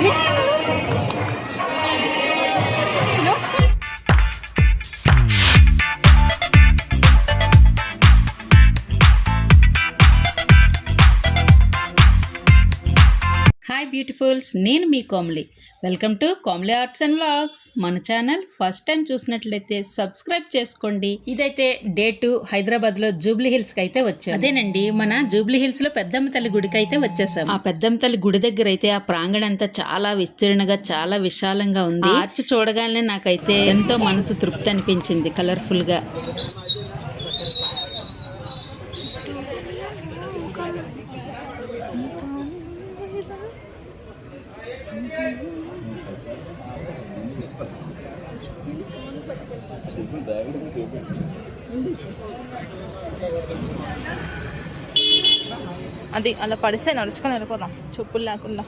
Republic hi beautifuls నేను మీ Komli. Welcome to Komli arts and vlogs మన channel first time చూసినట్లయితే subscribe చేసుకోండి. ఇదైతే డే టు హైదరాబాద్లో జూబ్లీ హిల్స్కి అయితే వచ్చాం అదేనండి మన జూబ్లీ హిల్స్లో పెద్దమ్మ తల్లి గుడికి అయితే వచ్చేసాం ఆ పెద్దమ్మ తల్లి గుడి దగ్గర అయితే ఆ ప్రాంగణం అంతా చాలా విస్తీర్ణంగా చాలా విశాలంగా ఉంది. ఆర్చ్ చూడగానే నాకైతే ఎంతో మనసు తృప్తి అనిపించింది కలర్ఫుల్ అది అలా పడిస్తే నడుచుకొని వెళ్ళిపోదాం. చెప్పులు లేకుండా.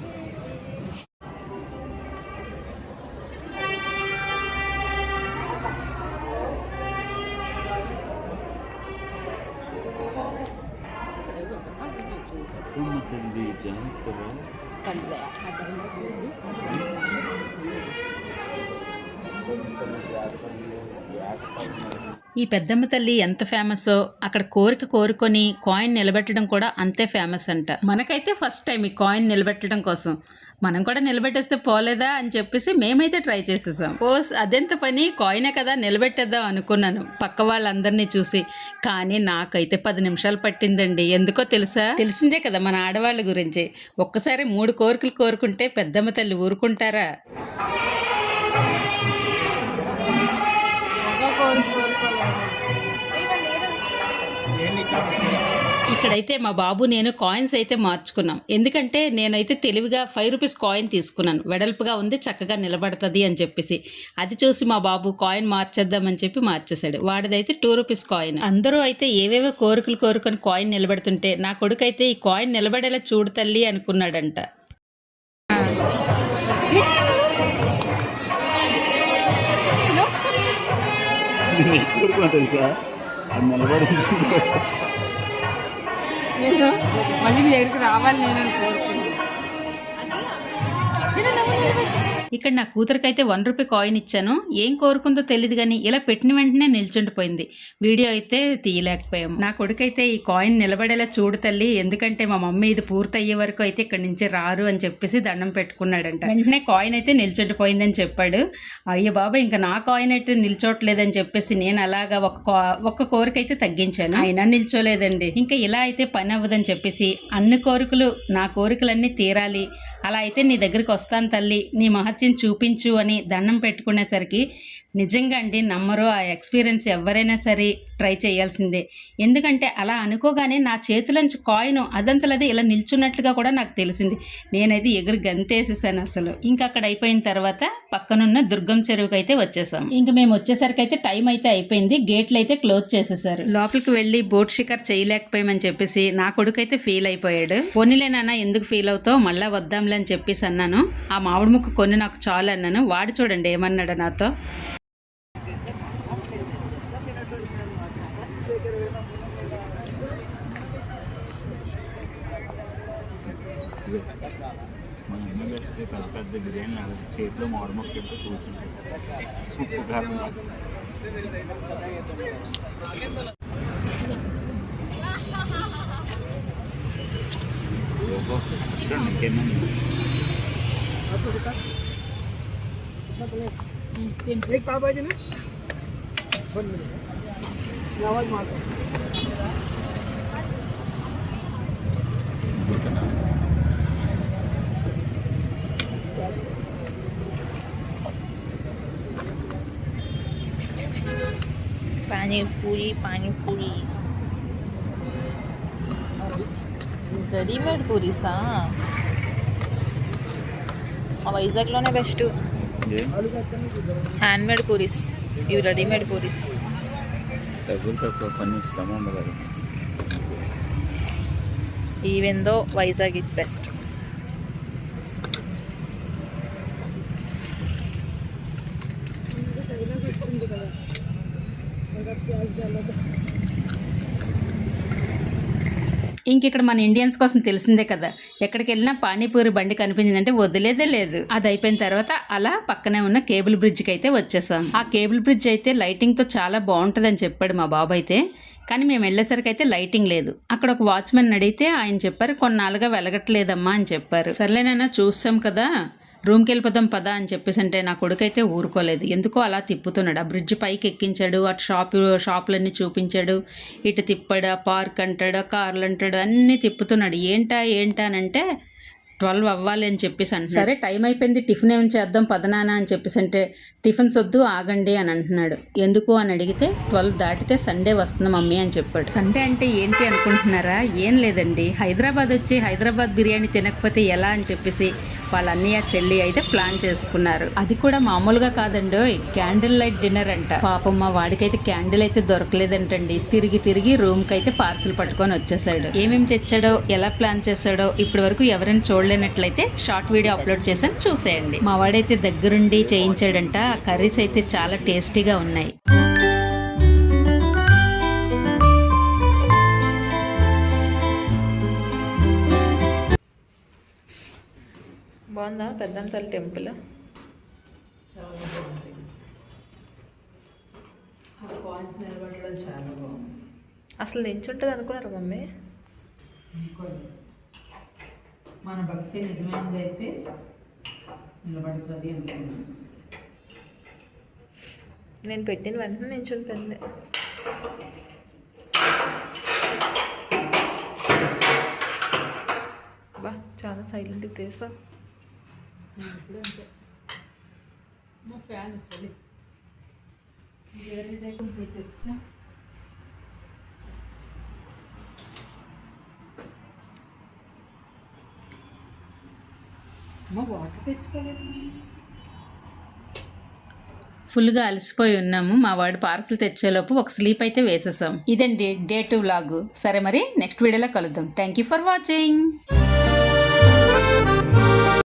ఈ పెద్దమ్మ తల్లి ఎంత ఫేమసో అక్కడ కోరిక కోరుకొని కాయిన్ నిలబెట్టడం కూడా అంతే ఫేమస్ అంట. మనకైతే ఫస్ట్ టైం ఈ కాయిన్ నిలబెట్టడం కోసం. మనం కూడా నిలబెట్టేస్తే పోలేదా అని చెప్పేసి మేమైతే ట్రై చేసేసాం. ఓ అదెంత పని? కాయినే కదా నిలబెట్టేద్దాం అనుకున్నాను. పక్క వాళ్ళందరినీ చూసి కానీ నాకైతే పది నిమిషాలు పట్టిందండి. ఎందుకో తెలుసా? తెలిసిందే కదా మన ఆడవాళ్ళ గురించి. ఒక్కసారి మూడు కోరికలు కోరుకుంటే పెద్దమ్మ తల్లి ఊరుకుంటారా? ఇక్కడైతే మా బాబు నేను కాయిన్స్ అయితే మార్చుకున్నాం. ఎందుకంటే నేనైతే తెలివిగా ఫైవ్ రూపీస్ కాయిన్ తీసుకున్నాను. వెడల్పుగా ఉంది చక్కగా నిలబడుతుంది అని చెప్పేసి. అది చూసి మా బాబు కాయిన్ మార్చేద్దామని చెప్పి మార్చేశాడు. వాడిదైతే టూ రూపీస్ కాయిన్ అందరూ అయితే ఏవేవో కోరికలు కోరుకొని కాయిన్ నిలబెడుతుంటే నా కొడుకు అయితే ఈ కాయిన్ నిలబడేలా చూడు తల్లి అనుకున్నాడంట. తెలుసా? నేను మళ్ళీ మీ దగ్గరికి రావాలి నేను అనుకో ఇక్కడ నా కూతురికైతే వన్ రూపీ కాయిన్ ఇచ్చాను. ఏం కోరుకుందో తెలియదు కానీ ఇలా పెట్టిన వెంటనే నిల్చుండిపోయింది. వీడియో అయితే తీయలేకపోయాం నా కొడుకైతే ఈ కాయిన్ నిలబడేలా చూడు తల్లి ఎందుకంటే మా మమ్మీ ఇది పూర్తి అయ్యే వరకు అయితే ఇక్కడ నుంచి రారు అని చెప్పేసి దండం పెట్టుకున్నాడంట. వెంటనే కాయిన్ అయితే నిల్చుండిపోయిందని చెప్పాడు. అయ్యో బాబా ఇంకా నా కాయిన్ అయితే నిల్చోట్లేదని చెప్పేసి నేను అలాగా ఒక కా- ఒక్క కోరిక అయితే తగ్గించాను. అయినా నిల్చోలేదండి. ఇంకా ఇలా అయితే పని అవ్వదని చెప్పేసి అన్ని కోరికలు నా కోరికలన్నీ తీరాలి. అలా అయితే నీ దగ్గరికి వస్తాను తల్లి. నీ మహత్యం చూపించు అని దండం పెట్టుకునేసరికి నిజంగా అండి నమ్మరు. ఆ ఎక్స్పీరియన్స్ ఎవరైనా సరే ట్రై చేయాల్సిందే. ఎందుకంటే అలా అనుకోగానే నా చేతిలోంచి కాయిన్ అదంతలది ఇలా నిల్చున్నట్లుగా కూడా నాకు తెలిసింది. నేనైతే ఎగురు గంతేసేసాను అసలు. ఇంకా అక్కడ అయిపోయిన తర్వాత పక్కనున్న దుర్గం చెరువుకి అయితే వచ్చేసాం ఇంకా మేము వచ్చేసరికి అయితే టైం అయితే అయిపోయింది. గేట్లు అయితే క్లోజ్ చేసేసారు. లోపలికి వెళ్ళి బోట్ షికార్ చేయలేకపోయామని చెప్పేసి నా కొడుకు అయితే ఫీల్ అయిపోయాడు. పోనీలే నాన్న ఎందుకు ఫీల్ అవుతావు? మళ్ళీ వద్దాంలే అని చెప్పేసి అన్నాను. ఆ మామిడి ముక్క కొన్ని నాకు చాలు అన్నాను. వాడు చూడండి ఏమన్నాడు నాతో? మా అమ్మ పెడితే పెద్ద పెద్ద బిర్యానీ నాకు చేతిలో మామిడి మొక్క పెట్టి కూర్చుంది ఉప్పు కారం వేసి. ఓహో, చూడండి ఇంకెన్ని ఉన్నాయి. పానీపూరి పానీపూరి రెడీమేడ్ పూరీసా మా వైజాగ్లోనే బెస్ట్ ఏం? హ్యాండ్మేడ్ పూరీస్ ఇవి రెడీమేడ్ పూరీస్ డబ్బులు తక్కువ పని ఇస్తామో ఉండదు even though Vizag is best ఇంక ఇక్కడ మన ఇండియన్స్ కోసం తెలిసిందే కదా ఎక్కడికి వెళ్ళినా పానీపూరి బండి కనిపించిందంటే వదిలేదే లేదు. అది అయిపోయిన తర్వాత అలా పక్కనే ఉన్న కేబుల్ బ్రిడ్జ్కి అయితే వచ్చేసాం. ఆ కేబుల్ బ్రిడ్జ్ అయితే లైటింగ్తో చాలా బాగుంటుందని చెప్పాడు మా బాబు అయితే. కానీ మేము వెళ్ళేసరికి అయితే లైటింగ్ లేదు. అక్కడ ఒక వాచ్మెన్ అడిగితే ఆయన చెప్పారు కొన్నాళ్ళుగా వెలగట్లేదమ్మా అని చెప్పారు. సర్లేనైనా చూసాం కదా. రూమ్కి వెళ్ళిపోదాం పదా అని చెప్పేసి అంటే నా కొడుకైతే ఊరుకోలేదు. ఎందుకో అలా తిప్పుతున్నాడు. ఆ బ్రిడ్జ్ పైకి ఎక్కించాడు అటు షాప్ షాపులన్నీ చూపించాడు. ఇటు తిప్పాడు ఆ పార్క్ అంటాడు కార్లు అంటాడు అన్నీ తిప్పుతున్నాడు. ఏంటా ఏంటా అని అంటే ట్వెల్వ్ అవ్వాలి అని చెప్పేసి అంటున్నాడు. సరే టైం అయిపోయింది. టిఫిన్ ఏం చేద్దాం? పదనానా అని చెప్పేసి అంటే టిఫిన్స్ వద్దు ఆగండి అని అంటున్నాడు. ఎందుకు? అని అడిగితే ట్వెల్వ్ దాటితే సండే వస్తుంది మమ్మీ అని చెప్పాడు. సండే అంటే ఏంటి అనుకుంటున్నారా? ఏం లేదండి. హైదరాబాద్ వచ్చి హైదరాబాద్ బిర్యానీ తినకపోతే ఎలా అని చెప్పేసి వాళ్ళ అన్నయ్య చెల్లి అయితే ప్లాన్ చేసుకున్నారు. అది కూడా మామూలుగా కాదండి క్యాండిల్ లైట్ డిన్నర్ అంట. పాపం మా వాడికైతే క్యాండిల్ అయితే దొరకలేదంటండి. తిరిగి తిరిగి రూమ్కి అయితే పార్సల్ పట్టుకొని వచ్చేసాడు. ఏమేమి తెచ్చాడో ఎలా ప్లాన్ చేశాడో ఇప్పటి వరకు ఎవరైనా చూడలేనట్లయితే షార్ట్ వీడియో అప్లోడ్ చేశాను చూసేయండి. మా వాడైతే దగ్గరుండి చేయించాడంట ఆ కర్రీస్ అయితే చాలా టేస్టీగా ఉన్నాయి. బాగుందా? తల్లి టెంపుల్? అసలు నించుంటుంది అనుకున్నారు మమ్మీ మన భక్తి నిజమైనది అయితే నిలబడుతుంది అనుకున్నాను. నేను పెట్టిన వెంటనే నించుంటుంది బా చాలా సైలెంట్గా తీసా. ఇప్పుడు అంతే. మా ఫ్యాన్ వచ్చేది. తెచ్చా వాటర్ తెచ్చుకోలేదు. ఫుల్గా అలసిపోయి ఉన్నాము. మా వాడు పార్సల్ తెచ్చేలోపు ఒక స్లీప్ అయితే వేసేసాం. ఇదండి డే టు వ్లాగ్. సరే మరి నెక్స్ట్ వీడియోలో కలుద్దాం. Thank you for watching